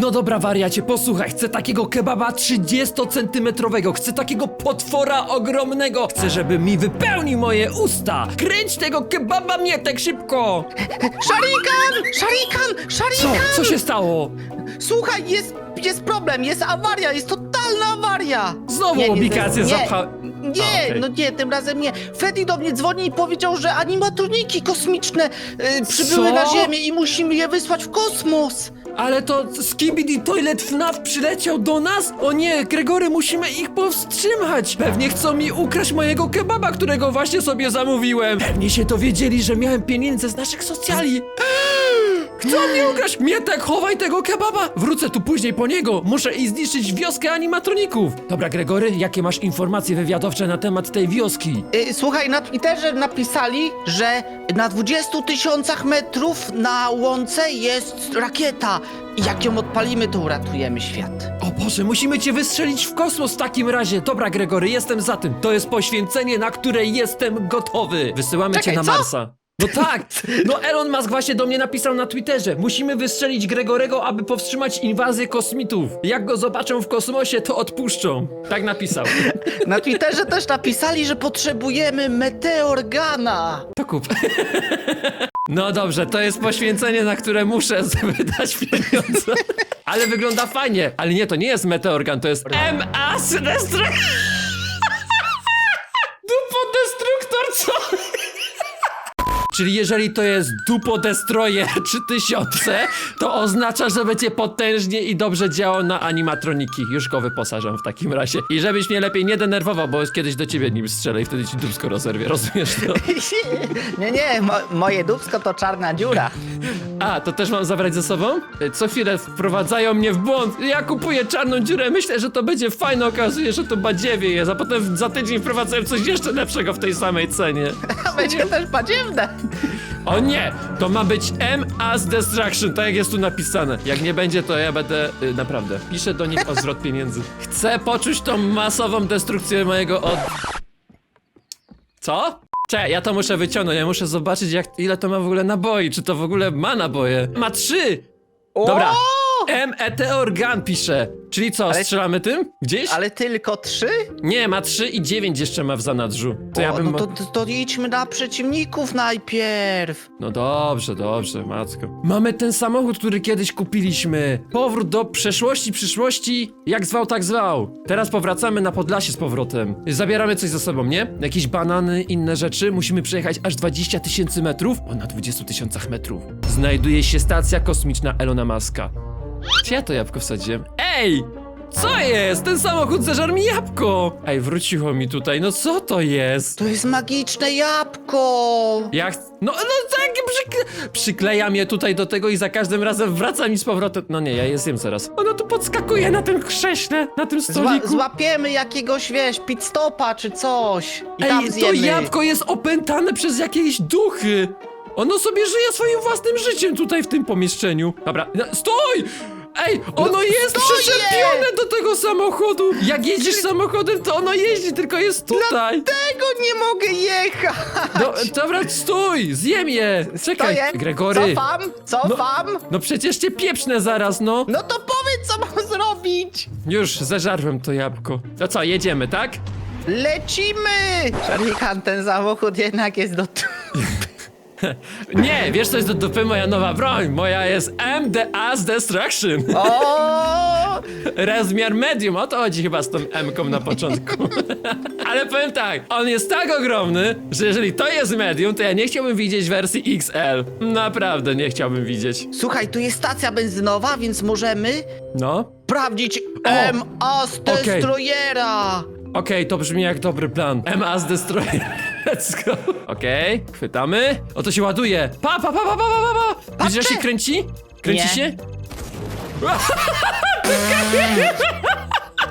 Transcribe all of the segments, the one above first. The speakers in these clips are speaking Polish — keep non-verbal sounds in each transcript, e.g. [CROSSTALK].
No dobra, wariacie, posłuchaj, chcę takiego kebaba 30-centymetrowego, chcę takiego potwora ogromnego, chcę, żeby mi wypełnił moje usta. Kręć tego kebaba mietek szybko! Szarikan! Szarikan! Co? Szarikan! Co się stało? Słuchaj, jest, jest problem, jest awaria, jest totalna awaria! Znowu obligacje nie, zapcha... Nie, A, okej. no nie, tym razem nie. Freddy do mnie dzwoni i powiedział, że animatroniki kosmiczne y, przybyły Co? na Ziemię i musimy je wysłać w kosmos. Ale to Skibidi Toilet FNAF przyleciał do nas? O nie, Gregory, musimy ich powstrzymać! Pewnie chcą mi ukraść mojego kebaba, którego właśnie sobie zamówiłem! Pewnie się dowiedzieli, że miałem pieniądze z naszych socjali! Chcą mnie ukraść! Mietek, chowaj tego kebaba! Wrócę tu później po niego! Muszę i zniszczyć wioskę animatroników! Dobra, Gregory, jakie masz informacje wywiadowcze na temat tej wioski? Y, słuchaj, na Twitterze napisali, że na 20 tysiącach metrów na łące jest rakieta. I jak ją odpalimy, to uratujemy świat. O Boże, musimy cię wystrzelić w kosmos w takim razie. Dobra, Gregory, jestem za tym. To jest poświęcenie, na które jestem gotowy. Wysyłamy Czekaj, cię na co? Marsa. No tak! No Elon Musk właśnie do mnie napisał na Twitterze. Musimy wystrzelić Gregorego, aby powstrzymać inwazję kosmitów. Jak go zobaczą w kosmosie, to odpuszczą. Tak napisał. Na Twitterze też napisali, że potrzebujemy meteorgana. To kup. No dobrze, to jest poświęcenie, na które muszę wydać pieniądze. Ale wygląda fajnie. Ale nie, to nie jest Meteorgan, to jest MA Sinestro... Czyli jeżeli to jest Dupo Destroyer [LAUGHS] 3000, to oznacza, że będzie potężnie i dobrze działał na animatroniki. Już go wyposażam w takim razie. I żebyś mnie lepiej nie denerwował, bo kiedyś do ciebie nim strzelę i wtedy ci dubsko rozerwie, rozumiesz to? [LAUGHS] Nie, nie, mo moje dubsko to czarna dziura. A, to też mam zabrać ze sobą? E, Co chwilę wprowadzają mnie w błąd. Ja kupuję czarną dziurę, myślę, że to będzie fajne, okazuje, że to badziewie jest, a potem za tydzień wprowadzają coś jeszcze lepszego w tej samej cenie. A [LAUGHS] będzie też badziewne. O nie! To ma być M as Destruction, tak jak jest tu napisane. Jak nie będzie, to ja będę... Y, naprawdę. Piszę do nich o zwrot [LAUGHS] pieniędzy. Chcę poczuć tą masową destrukcję mojego od... Co? Czekaj, ja to muszę wyciągnąć, ja muszę zobaczyć jak, ile to ma w ogóle naboi, czy to w ogóle ma naboje. Ma trzy! Dobra. O! M Eteorgan pisze. Czyli co, Ale- strzelamy tym? Gdzieś? Ale tylko trzy? Nie, ma trzy i dziewięć jeszcze ma w zanadrzu. To ja o, bym... no to, to idźmy na przeciwników najpierw. No dobrze, dobrze, matko. Mamy ten samochód, który kiedyś kupiliśmy. Powrót do przeszłości, przyszłości, jak zwał, tak zwał. Teraz powracamy na Podlasie z powrotem. Zabieramy coś ze sobą, nie? Jakieś banany, inne rzeczy. Musimy przejechać aż 20 tysięcy metrów. O, na 20 tysiącach metrów. Znajduje się stacja kosmiczna Elona Muska. Czy ja to jabłko wsadziłem? Ej! Co jest? Ten samochód zeżarł mi jabłko! Ej, wróciło mi tutaj, no co to jest? To jest magiczne jabłko. Ja ch- No, no tak, przykle przyklejam je tutaj do tego i za każdym razem wraca mi z powrotem. No nie, ja je zjem zaraz. Ono tu podskakuje na tym krześle, na tym Zła, stoliku. złapiemy jakiegoś, wiesz, pit stopa czy coś. I tam Ej, to zjemy. jabłko jest opętane przez jakieś duchy. Ono sobie żyje swoim własnym życiem tutaj w tym pomieszczeniu. Dobra, no, stój! Ej, ono No, jest stoję! przyczepione do tego samochodu! Jak jeździsz samochodem, to ono jeździ, tylko jest tutaj! Tego nie mogę jechać. Do, dobra, stój! Zjem je! Czekaj, Stoję. Gregory! Cofam, cofam. No. No przecież cię pieprzne zaraz, no! no to powiedz, co mam zrobić. Już zeżarłem to jabłko. To co, jedziemy, tak? Lecimy! Szarikan, ten samochód jednak jest do... [LAUGHS] [LAUGHS] Nie, wiesz co jest do dupy moja nowa broń? Moja jest MDA's Destruction. O! [LAUGHS] Rozmiar medium, o to chodzi chyba z tą M-ką na początku. [LAUGHS] Ale powiem tak, on jest tak ogromny, że jeżeli to jest medium, to ja nie chciałbym widzieć wersji XL. Naprawdę nie chciałbym widzieć. Słuchaj, tu jest stacja benzynowa, więc możemy No. sprawdzić! MA z Okej. Destroyera. Okej, to brzmi jak dobry plan. MA's Destroyer. [LAUGHS] Let's go. Okej, chwytamy. O, to się ładuje. Pa, pa, pa, pa, pa, pa, pa. Widzisz, jak się kręci? Kręci Nie. się? [LAUGHS]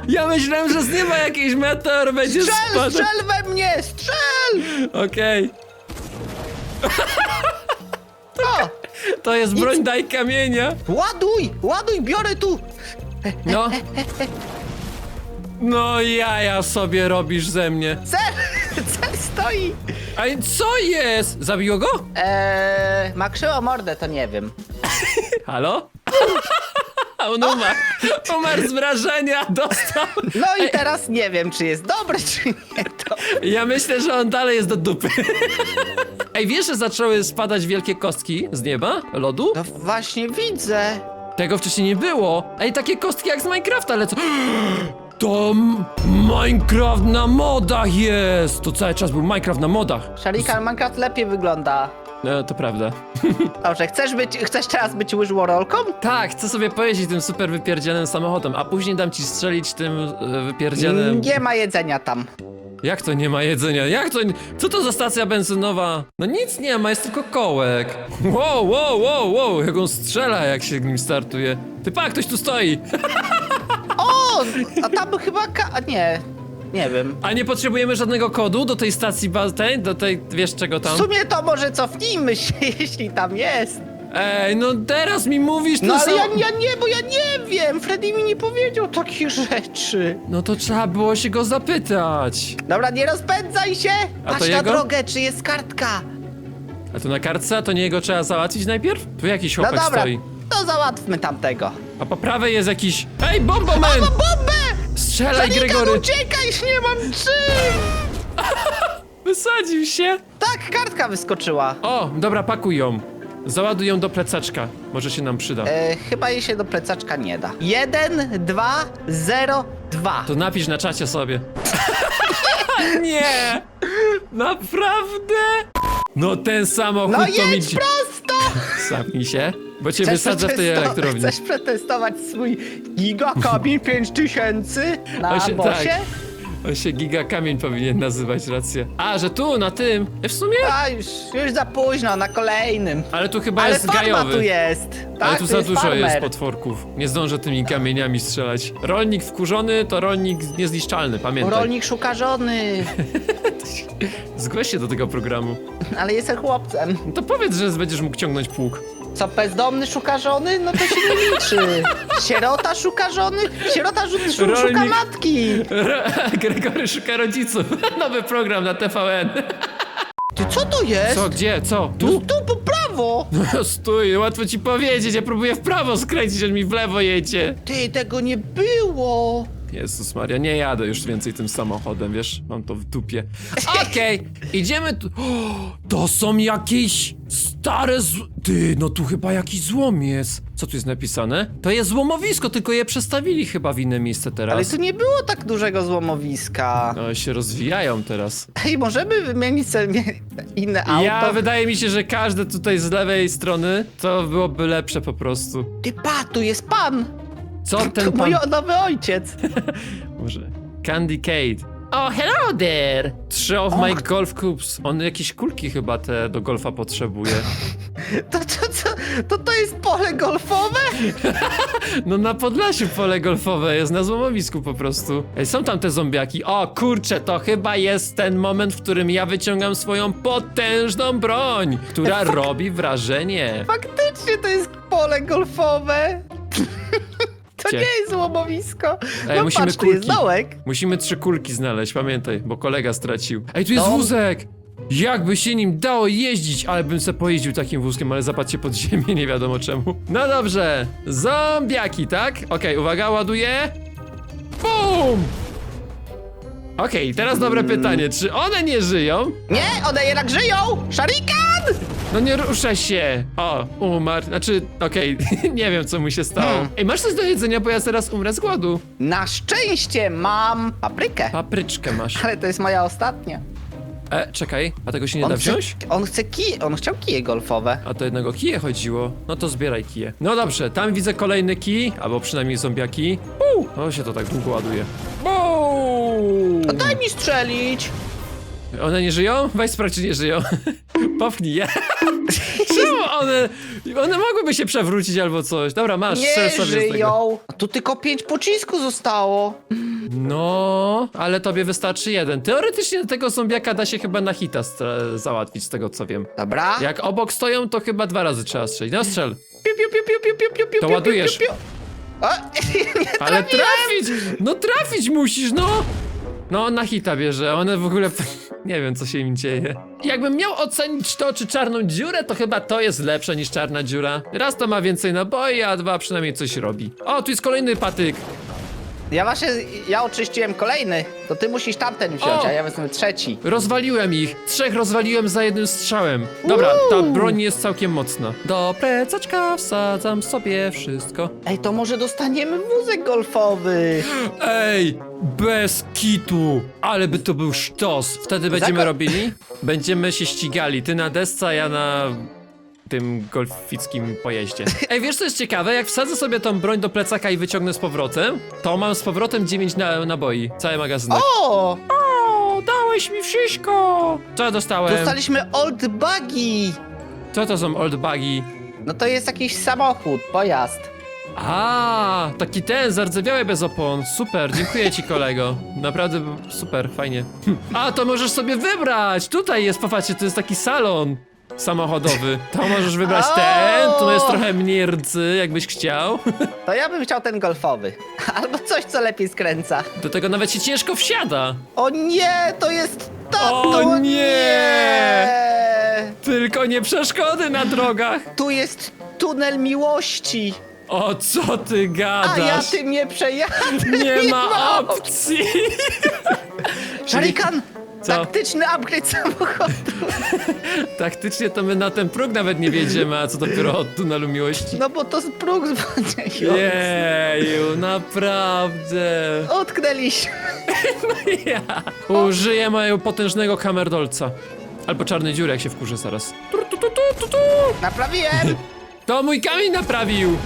Ja myślałem, że z nieba jakiś meteor będzie Strzel, spadał. strzel we mnie, strzel! Okej, [LAUGHS] O, to jest broń daj kamienia. ładuj, ładuj, biorę tu. No. No jaja sobie robisz ze mnie. Cel, [LAUGHS] cel stoi. A co jest? Zabiło go? Eee, ma krzywo mordę, to nie wiem. Halo? [LAUGHS] On umarł. Umarł z wrażenia, [LAUGHS] dostał. No i teraz nie wiem, czy jest dobry, czy nie. To... Ja myślę, że on dalej jest do dupy. Ej, wiesz, że zaczęły spadać wielkie kostki z nieba? Lodu? No właśnie widzę. Tego wcześniej nie było. Ej, takie kostki jak z Minecrafta lecą. [GASPS] To m- Minecraft na modach jest! To cały czas był Minecraft na modach. Szarikan Minecraft lepiej wygląda. No, to prawda. [LAUGHS] Dobrze, chcesz być, chcesz teraz być łyżworolką? Tak, chcę sobie pojeździć tym super wypierdzianym samochodem, a później dam ci strzelić tym e, wypierdzianym... Nie ma jedzenia tam. Jak to nie ma jedzenia? Jak to... nie- Co to za stacja benzynowa? No nic nie ma, jest tylko kołek. Wow, wow, wow, wow, jak on strzela, jak się nim startuje. Ty pa, ktoś tu stoi! [LAUGHS] A tam chyba ka... a nie, nie wiem. A nie potrzebujemy żadnego kodu do tej stacji ba- tej, do tej, wiesz czego W tam? sumie to może cofnijmy się, [LAUGHS] jeśli tam jest. Ej, no teraz mi mówisz, No to ale są- ja, ja nie, bo ja nie wiem. Freddy mi nie powiedział takich rzeczy. No to trzeba było się go zapytać. Dobra, nie rozpędzaj się. A to Patrz na jego? drogę, czy jest kartka. A tu na kartce, a to nie jego trzeba załatwić najpierw? Tu jakiś No chłopak dobra, stoi. to załatwmy tamtego. A po prawej jest jakiś... Ej, bomboman! Mam bombę! Strzelaj, Szarikan, Gregory! uciekaj, nie mam czym! [LAUGHS] Wysadził się! Tak, kartka wyskoczyła. O, dobra, pakuj ją. Załaduj ją do plecaczka. Może się nam przyda. E, chyba jej się do plecaczka nie da. Jeden, dwa, zero, dwa. To napisz na czacie sobie. [LAUGHS] nie! Naprawdę? No ten samochód No to mi... jedź prosto! Zamknij się, bo cię wysadzę w tej przetesto- elektrowni. Chcesz przetestować swój gigakabin 5000 [LAUGHS] na się- bosie? tak. On się Giga Kamień powinien nazywać, rację. A, że tu, na tym. E, W sumie? A już, już za późno, na kolejnym. Ale tu chyba Ale jest farma gajowy. tu jest. Tak, Ale tu za dużo farmer. jest potworków. Nie zdążę tymi kamieniami strzelać. Rolnik wkurzony to rolnik niezniszczalny, pamiętaj. Rolnik szuka żony, [LAUGHS] Zgłoś się do tego programu. ale jestem chłopcem. No to powiedz, że będziesz mógł ciągnąć pług. Co, bezdomny szuka żony? No to się nie liczy. Sierota szuka żony? Sierota żu- szu- szuka Rolnik. matki. Gregory szuka rodziców. [LAUGHS] Nowy program na TVN. Ty, co to jest? Co, gdzie, co? Tu? Tu? Tu po prawo. No stój, łatwo ci powiedzieć, ja próbuję w prawo skręcić, on mi w lewo jedzie. Ty, tego nie było. Jezus Maria, nie jadę już więcej tym samochodem, wiesz? Mam to w dupie. Okej, idziemy tu. O, to są jakieś stare z... Ty, no tu chyba jakiś złom jest. Co tu jest napisane? To jest złomowisko, tylko je przestawili chyba w inne miejsce Ale teraz. tu nie było tak dużego złomowiska. No się rozwijają teraz. Hej, możemy wymienić sobie inne auto? Ja, wydaje mi się, że każde tutaj z lewej strony to byłoby lepsze po prostu. Ty, pa, tu jest pan. Co To ten mój pan... o- nowy ojciec. [LAUGHS] Może... Candy Kate. Oh, hello there! Trzy of my golf clubs. On jakieś kulki chyba te do golfa potrzebuje. To, to, to, to, to jest pole golfowe? [LAUGHS] No na Podlasiu pole golfowe jest na złomowisku po prostu. Ej, są tam te zombiaki. O kurczę, to chyba jest ten moment, w którym ja wyciągam swoją potężną broń, która robi wrażenie. Faktycznie to jest pole golfowe. [LAUGHS] To Gdzie? nie jest złomowisko. Ej, no musimy patrz, tu jest kulki. dołek. Musimy trzy kulki znaleźć, pamiętaj, bo kolega stracił. Ej, tu jest No. wózek! Jakby się nim dało jeździć, ale bym se pojeździł takim wózkiem, ale zapadcie pod ziemię, [LAUGHS] nie wiadomo czemu. No dobrze, zombiaki, tak? Okej, uwaga, ładuję. Bum! Okej, teraz dobre pytanie, czy one nie żyją? Nie, one jednak żyją! Szarikan! No nie ruszaj się! O, umarł, znaczy, okej, [LAUGHS] nie wiem co mu się stało. Hmm. Ej, masz coś do jedzenia, bo ja zaraz umrę z głodu. Na szczęście mam paprykę. Papryczkę masz. [LAUGHS] Ale to jest moja ostatnia. E, czekaj, a tego się nie da chce, wziąć? on chce kije, on chciał kije golfowe. A to jednego kije chodziło. No to zbieraj kije. No dobrze, tam widzę kolejny kij, albo przynajmniej zombiaki. Uuu, o się to tak długo ładuje. Buu! No daj mi strzelić! One nie żyją? Weź sprawdź, czy nie żyją. [LAUGHS] Popchnij je. [LAUGHS] Czemu one... One mogłyby się przewrócić albo coś. Dobra, masz, strzel Nie sobie z tego. żyją! A tu tylko pięć pocisków zostało. No, ale tobie wystarczy jeden. Teoretycznie tego zombiaka da się chyba na hita stra- załatwić, z tego co wiem. Dobra. Jak obok stoją, to chyba dwa razy trzeba strzelić. No strzel. Piu, piu, piu, piu, piu, piu, piu, piu, To piu, ładujesz. piu, piu. O, [LAUGHS] nie Ale trafić! No trafić musisz, no! No, na hita bierze, one w ogóle... [LAUGHS] Nie wiem, co się im dzieje. jakbym miał ocenić to, czy czarną dziurę, to chyba to jest lepsze niż czarna dziura. Raz to ma więcej naboi, a dwa przynajmniej coś robi. O, tu jest kolejny patyk. Ja właśnie, ja oczyściłem kolejny, to ty musisz tamten wziąć, O! a ja wezmę trzeci. Rozwaliłem ich. Trzech rozwaliłem za jednym strzałem. Dobra, ta broń jest całkiem mocna. Do plecaczka wsadzam sobie wszystko. Ej, to może dostaniemy wózek golfowy. Ej, bez kitu. Ale by to był sztos. Wtedy będziemy Zako- robili? Będziemy się ścigali. Ty na desce, a ja na tym golfickim pojeździe. [LAUGHS] Ej, wiesz co jest ciekawe? Jak wsadzę sobie tą broń do plecaka i wyciągnę z powrotem, to mam z powrotem 9 na naboi. Cały magazynek. O! O, dałeś mi wszystko! Co ja dostałem? Dostaliśmy old buggy. Co to są old buggy? No to jest jakiś samochód, pojazd. A, taki ten, zardzewiały bez opon. Super, dziękuję ci kolego. Naprawdę super, fajnie. Hm. A, to możesz sobie wybrać! Tutaj jest, popatrzcie, to jest taki salon samochodowy. To możesz wybrać O! ten, tu jest trochę mniej rdzy, jakbyś chciał. [LAUGHS] To ja bym chciał ten golfowy. [LAUGHS] Albo coś, co lepiej skręca. Do tego nawet się ciężko wsiada. O nie, to jest to! O to nie! nie! Tylko nie przeszkody na drogach. Tu jest tunel miłości. O, co ty gadasz? A ja tym nie przejadę. Nie [LAUGHS] ma ma opcji. Szarikan! Co? Taktyczny upgrade samochodu. [LAUGHS] Taktycznie to my na ten próg nawet nie wjedziemy, a co dopiero od tunelu miłości. No bo to z próg zwalniający. Jeju, naprawdę. Utknęliśmy. [LAUGHS] Ja. Użyję mojego potężnego kamerdolca. Albo czarnej dziury, jak się wkurzy zaraz. Tu, tu, tu, tu, tu, tu. Naprawiłem! [LAUGHS] To mój kamień naprawił!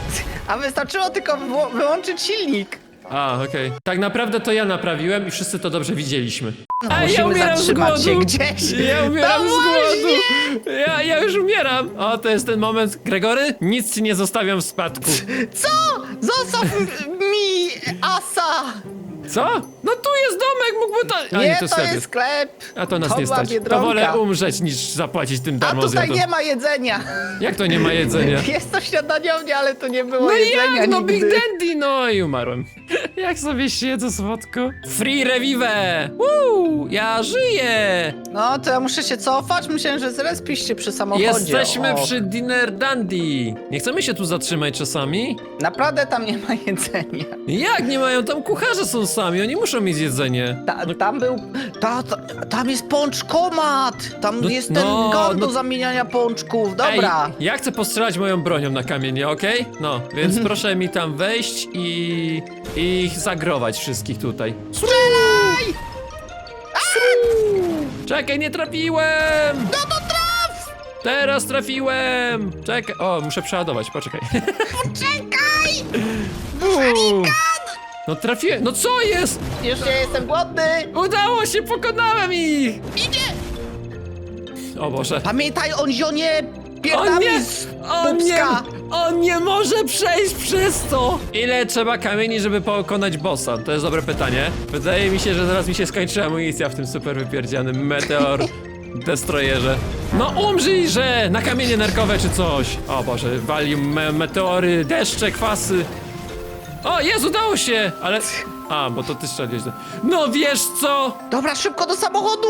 A wystarczyło tylko wyło- wyłączyć silnik. A, okej. Tak naprawdę to ja naprawiłem i wszyscy to dobrze widzieliśmy. No, A ja musimy umieram z zatrzymać głodu! się gdzieś. Ja umieram No z głodu! właśnie! Ja, ja już umieram! O, to jest ten moment. Gregory, nic ci nie zostawiam w spadku. Co? Zostaw m- mi asa! Co? No tu jest domek, mógłby to... A Nie, to, sklep jest sklep. A to nas to nie była stać. To Biedronka. wolę umrzeć niż zapłacić tym A darmo tutaj nie ma jedzenia. Jak to nie ma jedzenia? [LAUGHS] Jest to śniadaniownia, ale tu nie było No jedzenia jak? No nigdy. Big Dandy, no i umarłem. [LAUGHS] Jak sobie siedzę słodko. Free revive! Woo! Ja żyję! No, to ja muszę się cofać. Myślałem, że zrespiście przy samochodzie. Jesteśmy O, przy Dinner Dandy. Nie chcemy się tu zatrzymać czasami? Naprawdę tam nie ma jedzenia. Jak nie mają? Tam kucharze są sami, oni muszą mieć jedzenie. Ta, tam był... Ta, ta, tam jest pączkomat! Tam No- jest ten no, gun do no- zamieniania pączków. Dobra. Ej, ja chcę postrzelać moją bronią na kamienie, okej? No, więc proszę mi tam wejść i... i ich zagrować wszystkich tutaj. Strzelaj! Czekaj, nie trafiłem! No to traf! Teraz trafiłem! Czekaj, o, muszę przeładować, poczekaj. [LAUGHS] Czekaj! Uuu. No trafiłem, no co jest? Już nie jestem głodny. Udało się, pokonałem ich! Idzie! O Boże. Pamiętaj, on zionie On pierdami nie, z on nie, pupska. on nie może przejść przez to! Ile trzeba kamieni, żeby pokonać bossa? To jest dobre pytanie. Wydaje mi się, że zaraz mi się skończy amunicja w tym super wypierdzianym meteor [LAUGHS] destroyerze. No umrzyj, że na kamienie nerkowe czy coś. O Boże, wali me meteory, deszcze, kwasy. O, jest, udało się! Ale... A, bo to ty strzeliłeś. do- No wiesz co? Dobra, szybko do samochodu!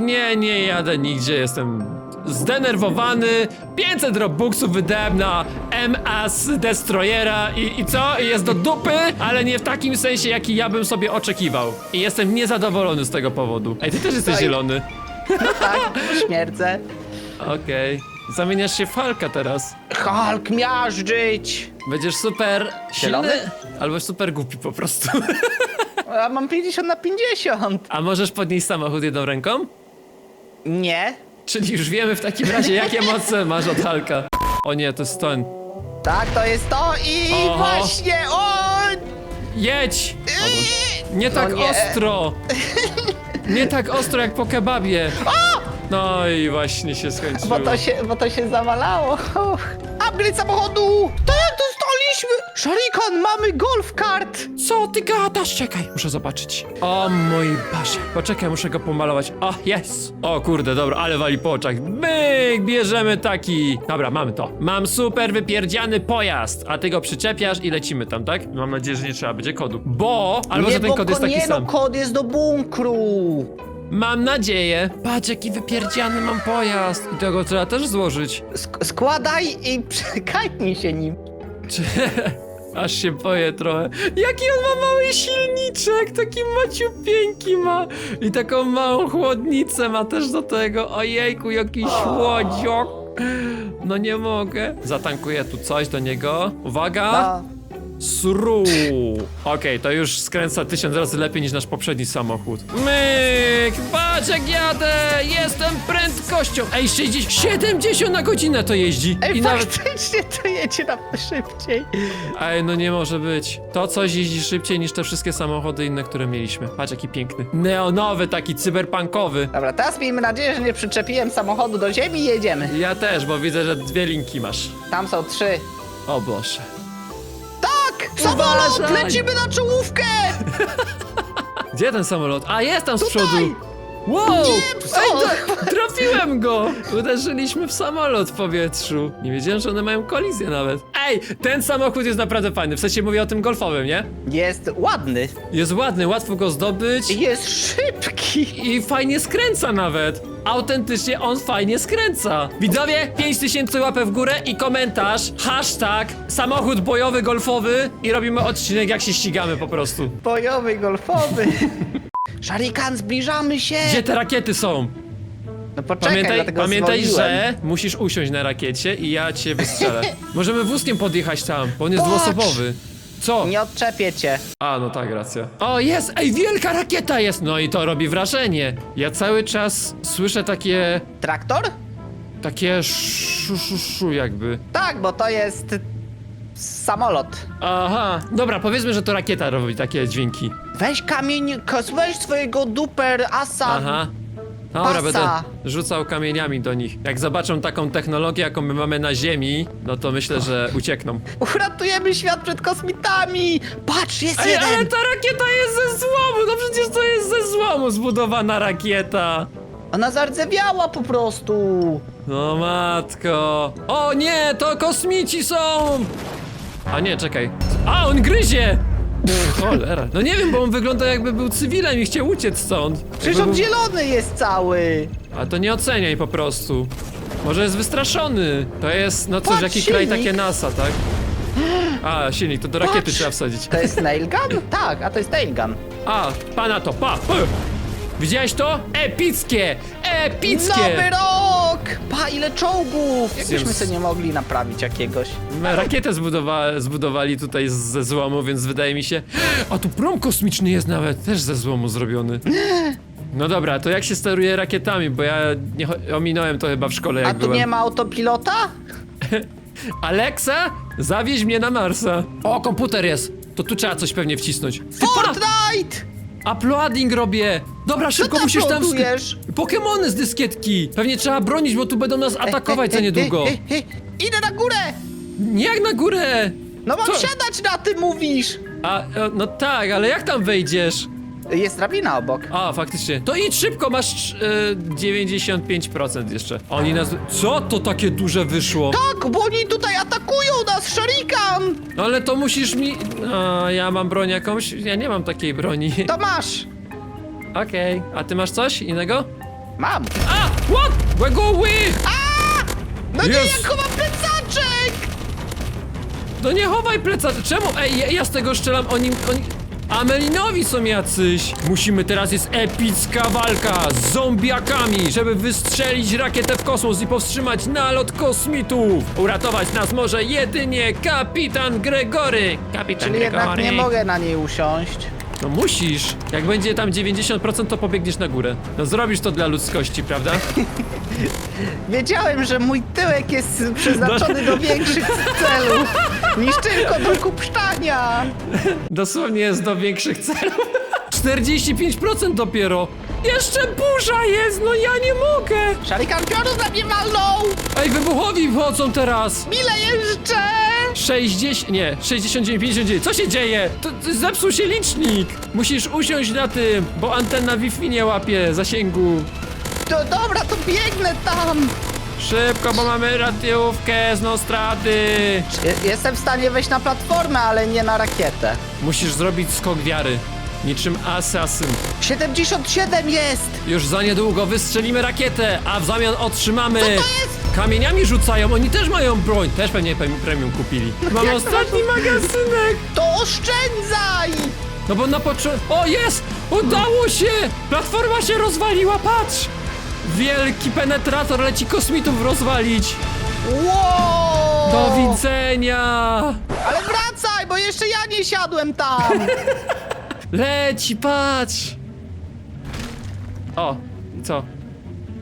Nie, nie jadę nigdzie, jestem zdenerwowany. 500 robuxów wydałem na MAS Destroyera i, i co? I Jest do dupy, ale nie w takim sensie, jaki ja bym sobie oczekiwał. I jestem niezadowolony z tego powodu. Ej, ty też jesteś Oj. zielony. Tak, [LAUGHS] śmierdzę. Okej. Zamieniasz się w Falka teraz. Hulk miażdżyć! Będziesz super Zielony? silny, albo super głupi po prostu. [LAUGHS] Ja mam 50 na 50. A możesz podnieść samochód jedną ręką? Nie. Czyli już wiemy w takim razie, jakie [LAUGHS] moce masz od Halka. O nie, to jest ten. Tak, to jest to i Oho. właśnie, o! Jedź! O. Nie tak nie. ostro! [LAUGHS] Nie tak ostro jak po kebabie. No i właśnie się skończyło. Bo to się, bo to się zawalało. Upgrade samochodu! Tak, dostaliśmy! Sharikan, mamy golf kart! Co ty gadasz? Czekaj, muszę zobaczyć. O mój Boże. Poczekaj, muszę go pomalować. O, jest! O kurde, dobra, ale wali po oczach. Byk, bierzemy taki. Dobra, mamy to. Mam super wypierdziany pojazd, a ty go przyczepiasz i lecimy tam, tak? Mam nadzieję, że nie trzeba będzie kodu. Bo, albo nie, że ten bo kod jest taki nie, sam. no kod jest do bunkru. Mam nadzieję. Patrz, jaki wypierdziany mam pojazd. I tego trzeba też złożyć. Sk- składaj i [LAUGHS] przekajnij się nim. [LAUGHS] Aż się boję trochę. Jaki on ma mały silniczek, taki maciupieńki ma. I taką małą chłodnicę ma też do tego. Ojejku, jaki słodziok. No nie mogę. Zatankuję tu coś do niego. Uwaga. Sru. Okej, to już skręca tysiąc razy lepiej niż nasz poprzedni samochód. Myk! Patrz jak jadę! Jestem prędkością! Ej, 60, 70 na godzinę to jeździ! Ej, I nawet... faktycznie to jedzie na szybciej. Ej, no nie może być. To coś jeździ szybciej niż te wszystkie samochody inne, które mieliśmy. Patrz jaki piękny. Neonowy, taki cyberpunkowy. Dobra, teraz miejmy nadzieję, że nie przyczepiłem samochodu do ziemi i jedziemy. Ja też, bo widzę, że dwie linki masz. Tam są trzy. O Boże. Tak! Samolot! Uważaj! Lecimy na czołówkę! [LAUGHS] Gdzie ten samolot? A, jest tam z Tutaj! przodu! Wow! Nie, Ej, tra- trafiłem go! Uderzyliśmy w samolot w powietrzu. Nie wiedziałem, że one mają kolizję nawet. Ej, ten samochód jest naprawdę fajny. W sensie mówię o tym golfowym, nie? Jest ładny. Jest ładny, łatwo go zdobyć. Jest szybki. I fajnie skręca nawet. Autentycznie on fajnie skręca. Widzowie, 5000 łapę w górę i komentarz. Hashtag samochód bojowy golfowy i robimy odcinek jak się ścigamy po prostu. Bojowy, golfowy. [LAUGHS] Szarikan, zbliżamy się! Gdzie te rakiety są? No poczekaj, Pamiętaj, dlatego pamiętaj zwolniłem. że musisz usiąść na rakiecie i ja cię wystrzelę. [LAUGHS] Możemy wózkiem podjechać tam, bo on jest Patrz! dwuosobowy. Co? Nie odczepię cię. A, no tak, racja. O, jest! Ej, wielka rakieta jest! No i to robi wrażenie. Ja cały czas słyszę takie... Traktor? takie szu, szu, szu jakby. Tak, bo to jest samolot. Aha, dobra, powiedzmy, że to rakieta robi takie dźwięki. Weź kamień, weź swojego duper asa. Aha. Dobra, Pasa. będę rzucał kamieniami do nich. Jak zobaczą taką technologię, jaką my mamy na Ziemi, no to myślę, że uciekną. Uratujemy świat przed kosmitami! Patrz, jest Ej, jeden! ale ta rakieta jest ze złomu! No przecież to jest ze złomu zbudowana rakieta! Ona zardzewiała po prostu! No matko. O nie, to kosmici są! A nie, czekaj. A, on gryzie! Pff, Cholera. No nie wiem, bo on wygląda jakby był cywilem i chciał uciec stąd. Przecież Jakby on był- zielony jest cały! A to nie oceniaj po prostu. Może jest wystraszony. To jest, no cóż, Patrz, jaki kraj silnik. takie NASA, tak? A, silnik, to do rakiety Patrz. trzeba wsadzić. To jest nailgun? tak, a to jest nailgun. A, pana to, pa! P. Widziałeś to? Epickie! Epickie! Nowy rok! Pa, ile czołgów! Jakbyśmy sobie nie mogli naprawić jakiegoś. Rakietę zbudowa zbudowali tutaj z- ze złomu, więc wydaje mi się... A tu prom kosmiczny jest nawet, też ze złomu zrobiony. No dobra, to jak się steruje rakietami, bo ja nie cho- ominąłem to chyba w szkole, A jak tu byłem. nie ma autopilota? [LAUGHS] Alexa, zawieź mnie na Marsa. O, komputer jest. To tu trzeba coś pewnie wcisnąć. Ty pa! Fortnite! Uploading robię! Dobra, szybko ty musisz tam... sk- uploadujesz? Pokemony z dyskietki! Pewnie trzeba bronić, bo tu będą nas atakować za Ej, ej, niedługo. ej, ej, ej, Idę na górę! Nie jak na górę! No mam Co? siadać na tym, mówisz! A, e, no tak, ale jak tam wejdziesz? Jest drabina obok. A, faktycznie. To idź szybko, masz e, 95% jeszcze. Oni nas... Co to takie duże wyszło? Tak, bo oni tutaj atakują nas, Shurikan! No ale to musisz mi... A, ja mam broń jakąś? Ja nie mam takiej broni. [LAUGHS] To masz! Okej, a ty masz coś innego? Mam. A! What? Łegoły! No nie, Jest. jak mam plecaczek! No nie chowaj pleca. Czemu? Ej, ja, ja z tego strzelam, oni... oni... Amelinowi są jacyś! Musimy teraz, jest epicka walka z zombiakami, żeby wystrzelić rakietę w kosmos i powstrzymać nalot kosmitów! Uratować nas może jedynie kapitan Gregory! Kapitan Czyli jednak Gregory! nie mogę na niej usiąść. No musisz! Jak będzie tam 90% to pobiegniesz na górę. No zrobisz to dla ludzkości, prawda? [LAUGHS] Wiedziałem, że mój tyłek jest przeznaczony do większych celów niż tylko do kupsztania. Dosłownie jest do większych celów. 45% dopiero! Jeszcze burza jest, no ja nie mogę! Szarikan piorun na mnie walnął! Ej, wybuchowi wchodzą teraz! Ile jeszcze? 60, nie, 69, 59, co się dzieje? To, to zepsuł się licznik! Musisz usiąść na tym, bo antena Wi-Fi nie łapie zasięgu. To dobra, to biegnę tam! Szybko, bo mamy radiówkę z Nostraty. Je- Jestem w stanie wejść na platformę, ale nie na rakietę. Musisz zrobić skok wiary. Niczym asasyn. 77 jest! Już za niedługo wystrzelimy rakietę, a w zamian otrzymamy... Co to jest? Kamieniami rzucają, oni też mają broń. Też pewnie pe- premium kupili. Mamy jak ostatni magazynek. To oszczędzaj! No bo na początku... O, jest! Udało się! Platforma się rozwaliła, patrz! Wielki penetrator leci kosmitów rozwalić. Wow! Do widzenia! Ale wracaj, bo jeszcze ja nie siadłem tam! [LAUGHS] Leci, patrz! O, i co?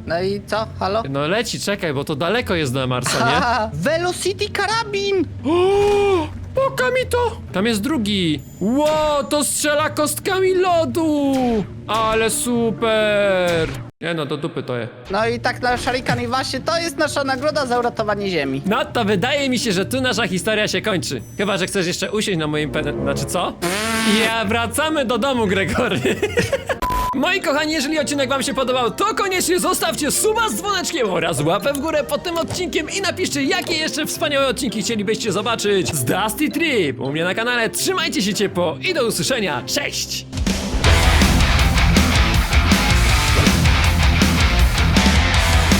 No i co? Halo? No leci, czekaj, bo to daleko jest do Marsa, nie? Velocity karabin! O, Poka mi to! Tam jest drugi! Ło, to strzela kostkami lodu! Ale super! Nie no, do dupy to je. No i tak na Sharikan i właśnie to jest nasza nagroda za uratowanie Ziemi. No to wydaje mi się, że tu nasza historia się kończy. Chyba, że chcesz jeszcze usiąść na moim pen... Znaczy co? Ja wracamy do domu, Gregory. [LAUGHS] Moi kochani, jeżeli odcinek wam się podobał, to koniecznie zostawcie suba z dzwoneczkiem oraz łapę w górę pod tym odcinkiem i napiszcie, jakie jeszcze wspaniałe odcinki chcielibyście zobaczyć z Dusty Trip u mnie na kanale. Trzymajcie się ciepło i do usłyszenia. Cześć!